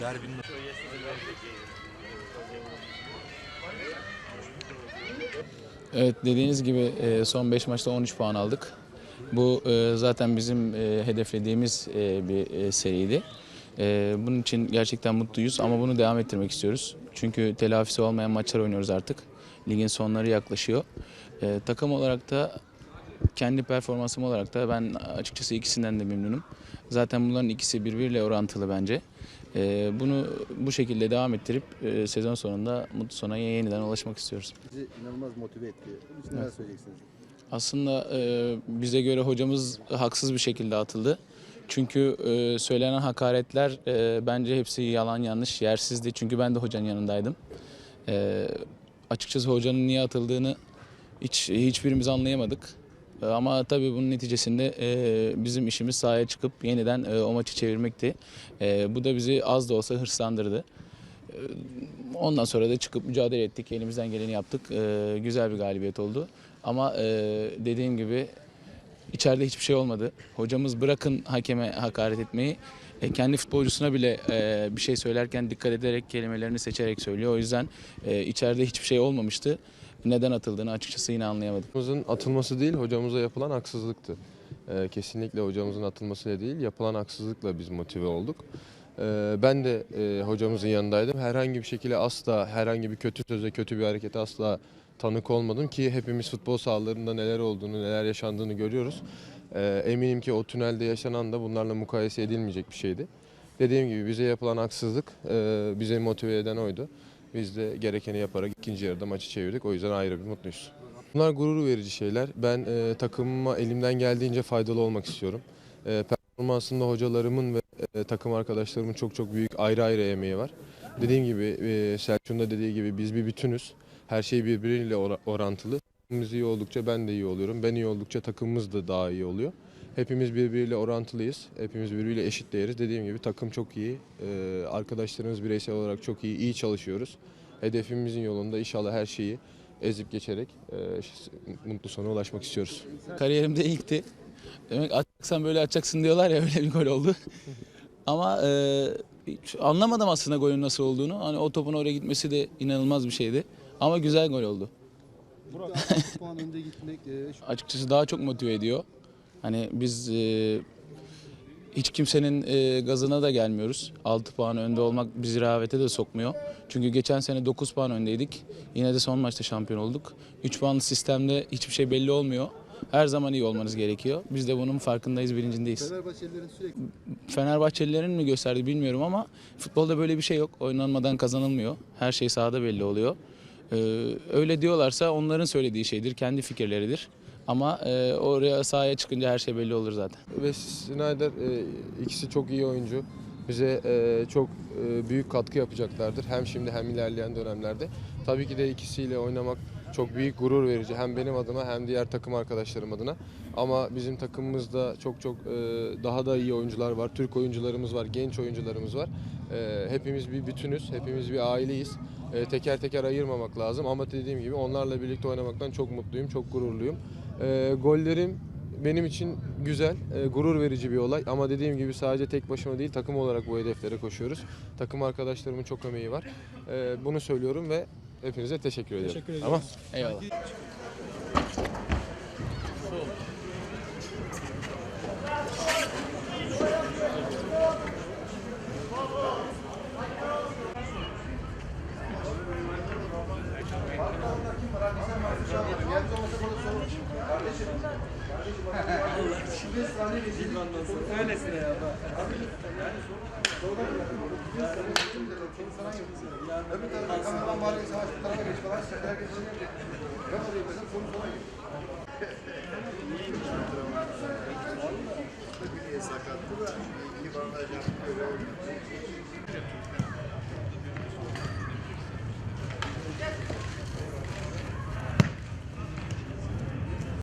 derbinin Evet dediğiniz gibi e, son 5 maçta 13 puan aldık. Bu e, zaten bizim e, hedeflediğimiz bir seriydi. Bunun için gerçekten mutluyuz ama bunu devam ettirmek istiyoruz. Çünkü telafisi olmayan maçlar oynuyoruz artık. Ligin sonları yaklaşıyor. Takım olarak da kendi performansım olarak da ben açıkçası ikisinden de memnunum. Zaten bunların ikisi birbiriyle orantılı bence. E, Bunu bu şekilde devam ettirip e, sezon sonunda mutlu sona yeniden ulaşmak istiyoruz. Bizi inanılmaz motive etti. Bunun için neler söyleyeceksiniz? Aslında e, bize göre hocamız haksız bir şekilde atıldı. Çünkü e, söylenen hakaretler e, bence hepsi yalan yanlış, yersizdi. Çünkü ben de hocanın yanındaydım. E, açıkçası hocanın niye atıldığını hiç hiçbirimiz anlayamadık. E, ama tabii bunun neticesinde e, bizim işimiz sahaya çıkıp yeniden e, o maçı çevirmekti. E, bu da bizi az da olsa hırslandırdı. Ondan sonra da çıkıp mücadele ettik, elimizden geleni yaptık. Güzel bir galibiyet oldu. Ama dediğim gibi içeride hiçbir şey olmadı. Hocamız bırakın hakeme hakaret etmeyi, e, kendi futbolcusuna bile e, bir şey söylerken dikkat ederek kelimelerini seçerek söylüyor. O yüzden e, içeride hiçbir şey olmamıştı. Neden atıldığını açıkçası yine anlayamadım. Hocamızın atılması değil, hocamıza yapılan haksızlıktı. Ee, kesinlikle hocamızın atılmasıyla değil, yapılan haksızlıkla biz motive olduk. Ee, ben de e, hocamızın yanındaydım. Herhangi bir şekilde asla, herhangi bir kötü söze, kötü bir harekete asla tanık olmadım ki hepimiz futbol sahalarında neler olduğunu, neler yaşandığını görüyoruz. Ee, eminim ki o tünelde yaşanan da bunlarla mukayese edilmeyecek bir şeydi. Dediğim gibi bize yapılan haksızlık e, bize motive eden oydu. Biz de gerekeni yaparak ikinci yarıda maçı çevirdik. O yüzden ayrı bir mutluyuz. Bunlar gurur verici şeyler. Ben e, takımıma elimden geldiğince faydalı olmak istiyorum. E, performansında hocalarımın ve e, takım arkadaşlarımın çok çok büyük ayrı ayrı emeği var. Dediğim gibi e, Selçuk'un da dediği gibi biz bir bütünüz. Her şey birbiriyle ora- orantılı. Takımımız iyi oldukça ben de iyi oluyorum. Ben iyi oldukça takımımız da daha iyi oluyor. Hepimiz birbiriyle orantılıyız. Hepimiz birbiriyle eşit değeriz. Dediğim gibi takım çok iyi. E, arkadaşlarımız bireysel olarak çok iyi. iyi çalışıyoruz. Hedefimizin yolunda inşallah her şeyi ezip geçerek e, mutlu sona ulaşmak istiyoruz. Kariyerimde ilkti. Demek atacaksan böyle atacaksın diyorlar ya öyle bir gol oldu. Ama e, hiç anlamadım aslında golün nasıl olduğunu. Hani o topun oraya gitmesi de inanılmaz bir şeydi. Ama güzel gol oldu. Burada 6 puan önde gitmek e, şu açıkçası daha çok motive ediyor. Hani biz e, hiç kimsenin e, gazına da gelmiyoruz. 6 puan önde olmak bizi rehavete de sokmuyor. Çünkü geçen sene 9 puan öndeydik. Yine de son maçta şampiyon olduk. 3 puanlı sistemde hiçbir şey belli olmuyor. Her zaman iyi olmanız gerekiyor. Biz de bunun farkındayız, bilincindeyiz. Fenerbahçelilerin sürekli Fenerbahçelilerin mi gösterdi bilmiyorum ama futbolda böyle bir şey yok. Oynanmadan kazanılmıyor. Her şey sahada belli oluyor. Ee, öyle diyorlarsa onların söylediği şeydir, kendi fikirleridir. Ama e, oraya sahaya çıkınca her şey belli olur zaten. Ve Snyder e, ikisi çok iyi oyuncu. Bize e, çok e, büyük katkı yapacaklardır. Hem şimdi hem ilerleyen dönemlerde. Tabii ki de ikisiyle oynamak çok büyük gurur verici. Hem benim adıma hem diğer takım arkadaşlarım adına. Ama bizim takımımızda çok çok e, daha da iyi oyuncular var. Türk oyuncularımız var, genç oyuncularımız var. E, hepimiz bir bütünüz, hepimiz bir aileyiz. E, teker teker ayırmamak lazım ama dediğim gibi onlarla birlikte oynamaktan çok mutluyum, çok gururluyum. Gollerim benim için güzel, gurur verici bir olay ama dediğim gibi sadece tek başıma değil takım olarak bu hedeflere koşuyoruz. Takım arkadaşlarımın çok emeği var. Bunu söylüyorum ve hepinize teşekkür ederim. Teşekkür Tamam. Eyvallah. Öbür tarafa kameraman var ya savaş bu tarafa geç falan. Herkes oynayacak. Ben oraya mesela sonu sona git. Sakattı da iyi bandaj yaptı.